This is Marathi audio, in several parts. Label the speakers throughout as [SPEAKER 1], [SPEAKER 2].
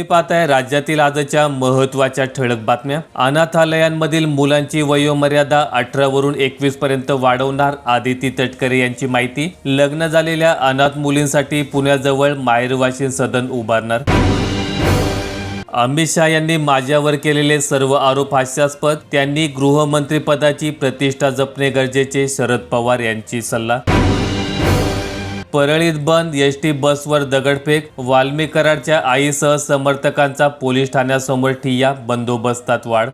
[SPEAKER 1] तुम्ही पाहताय राज्यातील आजच्या महत्त्वाच्या ठळक बातम्या. अनाथालयांमधील मुलांची वयोमर्यादा अठरा वरून एकवीस पर्यंत वाढवणार आदिती तटकरे यांची माहिती. लग्न झालेल्या अनाथ मुलींसाठी पुण्याजवळ मायरवाशीन सदन उभारणार. अमित शहा यांनी माझ्यावर केलेले सर्व आरोप हास्यास्पद. त्यांनी गृहमंत्रीपदाची प्रतिष्ठा जपणे गरजेचे शरद पवार यांची सल्ला. परळीत बंद एस टी बसवर दगडफेक वाल्मी कराडच्या आईसह समर्थकांचा पोलीस ठाण्यासमोर ठिय्या बंदोबस्तात वाढ.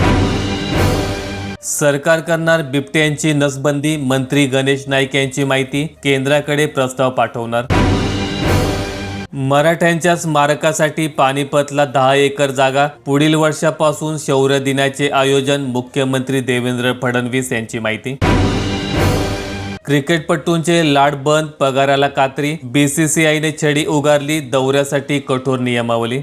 [SPEAKER 1] सरकार करणार बिबट्यांची नसबंदी मंत्री गणेश नाईक यांची माहिती केंद्राकडे प्रस्ताव पाठवणार. मराठ्यांच्या स्मारकासाठी पानिपतला दहा एकर जागा पुढील वर्षापासून शौर्य दिनाचे आयोजन मुख्यमंत्री देवेंद्र फडणवीस यांची माहिती. क्रिकेटपटूंचे लाड बंद पगाराला कात्री. बीसीसीआयने छडी उगारली दौऱ्यासाठी कठोर नियमावली.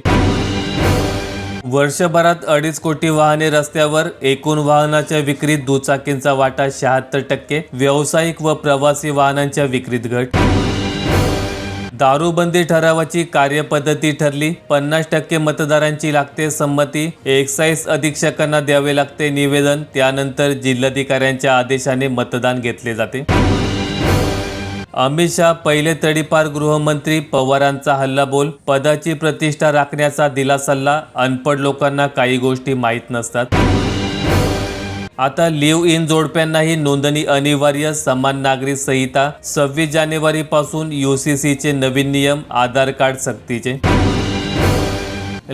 [SPEAKER 1] वर्षभरात अडीच कोटी वाहने रस्त्यावर एकूण वाहनाच्या विक्रीत दुचाकींचा वाटा शहात्तर टक्के. व्यावसायिक व प्रवासी वाहनांच्या विक्रीत घट. दारूबंदी ठरावाची कार्यपद्धती ठरली. पन्नास टक्के मतदारांची लागते संमती. एक्साईज अधीक्षकांना द्यावे लागते निवेदन. त्यानंतर जिल्हाधिकाऱ्यांच्या आदेशाने मतदान घेतले जाते. अमित शहा पहिले तडीपार गृहमंत्री पवारांचा हल्लाबोल पदाची प्रतिष्ठा राखण्याचा दिला सल्ला. अनपढ लोकांना काही गोष्टी माहीत नसतात. आता लिव्ह इन जोडप्यांनाही नोंदणी अनिवार्य समान नागरिक संहिता सव्वीस जानेवारी पासून चे नवीन नियम आधार कार्ड सक्तीचे.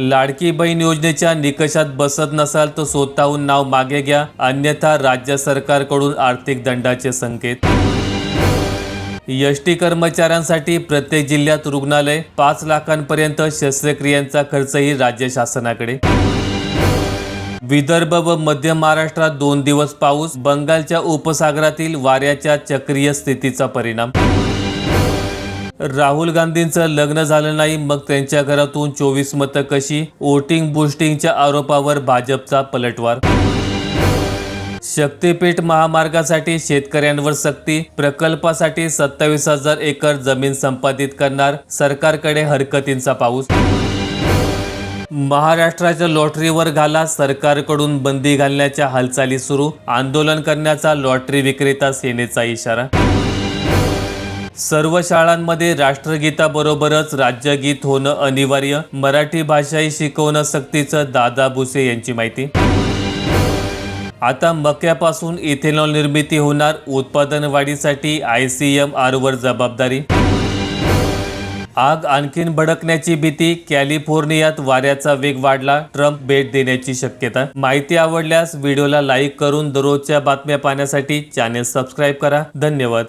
[SPEAKER 1] लाडकी बहीण योजनेच्या निकषात बसत नसाल तर स्वतःहून नाव मागे घ्या अन्यथा राज्य सरकारकडून आर्थिक दंडाचे संकेत. एस टी कर्मचाऱ्यांसाठी प्रत्येक जिल्ह्यात रुग्णालय पाच लाखांपर्यंत शस्त्रक्रियांचा खर्चही राज्य शासनाकडे. विदर्भ व मध्य महाराष्ट्रात दोन दिवस पाऊस बंगालच्या उपसागरातील वाऱ्याच्या चक्रीय स्थितीचा परिणाम. राहुल गांधींचं लग्न झालं नाही मग त्यांच्या घरातून चोवीस मतं कशी? वोटिंग बुस्टिंगच्या आरोपावर भाजपचा पलटवार. शक्तीपीठ महामार्गासाठी शेतकऱ्यांवर सक्ती प्रकल्पासाठी सत्तावीस हजार एकर जमीन संपादित करणार सरकारकडे हरकतींचा पाऊस. महाराष्ट्राच्या लॉटरीवर घाला सरकारकडून बंदी घालण्याच्या हालचाली सुरू आंदोलन करण्याचा लॉटरी विक्रेता सेनेचा इशारा. सर्व शाळांमध्ये राष्ट्रगीताबरोबरच राज्यगीत होणं अनिवार्य मराठी भाषाही शिकवणं सक्तीचं दादा भुसे यांची माहिती. आता मक्यापासून इथेनॉल निर्मिती होणार उत्पादन वाढीसाठी आय सी एम आरवर जबाबदारी. आग आणखीन भडकण्याची भीती कॅलिफोर्नियात वाऱ्याचा वेग वाढला. ट्रम्प भेट देण्याची शक्यता. माहिती आवडल्यास व्हिडिओला लाईक करून दररोजच्या बातम्या पाहण्यासाठी चॅनेल सबस्क्राईब करा. धन्यवाद.